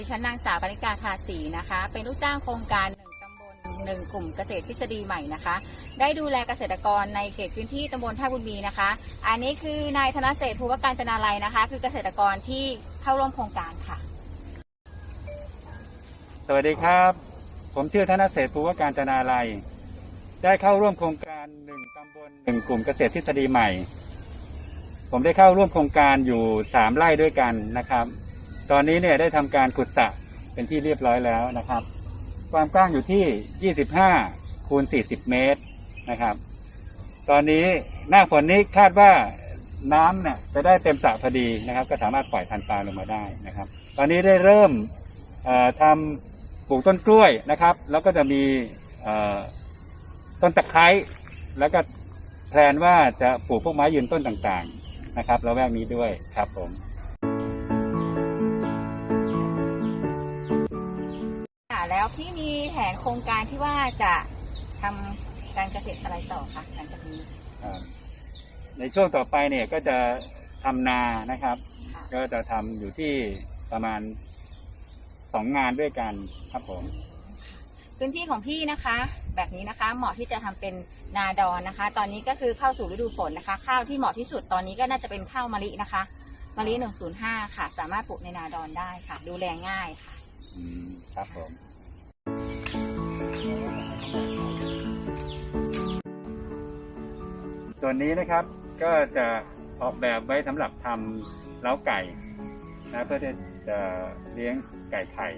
ดิฉันนางสาวปริกาทาสีนะคะ เป็นลูกจ้างโครงการหนึ่งตำบลหนึ่งกลุ่มเกษตรทฤษฎีใหม่นะคะ ได้ดูแลเกษตรกรในเขตพื้นที่ตำบลท่าบุญมีนะคะ อันนี้คือนายธนเศรษฐภูวการจนาลัยนะคะ คือเกษตรกรที่เข้าร่วมโครงการค่ะ สวัสดีครับ ผมชื่อธนเศรษฐภูวการจนาลัย ได้เข้าร่วมโครงการหนึ่งตำบลหนึ่งกลุ่มเกษตรทฤษฎีใหม่ ผมได้เข้าร่วมโครงการอยู่สามไร่ด้วยกันนะครับ ตอนนี้เนี่ยได้ทำการขุดสระเป็นที่เรียบร้อยแล้วนะครับ ความกว้างอยู่ที่ 25คูณ40 เมตรนะครับ ตอนนี้หน้าฝนนี้คาดว่าน้ำเนี่ยจะได้เต็มสระพอดีนะครับ ก็สามารถปล่อยพันธุ์ปลาลงมาได้นะครับ ตอนนี้ได้เริ่มทำปลูกต้นกล้วยนะครับ แล้วก็จะมีต้นตะไคร้แล้วก็แพลนว่าจะปลูกพวกไม้ยืนต้นต่างๆนะครับ แล้วแวกนี้ด้วยครับผม แล้วพี่มีแผนโครงการที่ว่าจะทำการเกษตรอะไรต่อคะหลังจากนี้ครับในช่วงต่อไปเนี่ยก็จะทำนานะครับ ค่ะก็จะทำอยู่ที่ประมาณสองงานด้วยกันครับผม พื้นที่ของพี่นะคะ แบบนี้นะคะ เหมาะที่จะทำเป็นนาดอนนะคะ ตอนนี้ก็คือเข้าสู่ฤดูฝนนะคะ ข้าวที่เหมาะที่สุดตอนนี้ก็น่าจะเป็นข้าวมะลินะคะมะลิ105 ค่ะ สามารถปลูกในนาดอนได้ค่ะ ดูแลง่ายค่ะ อืมครับผม ส่วนนี้นะครับก็จะออกแบบไว้สำหรับทำเล้าไก่นะเพื่อที่จะเลี้ยงไก่ไข่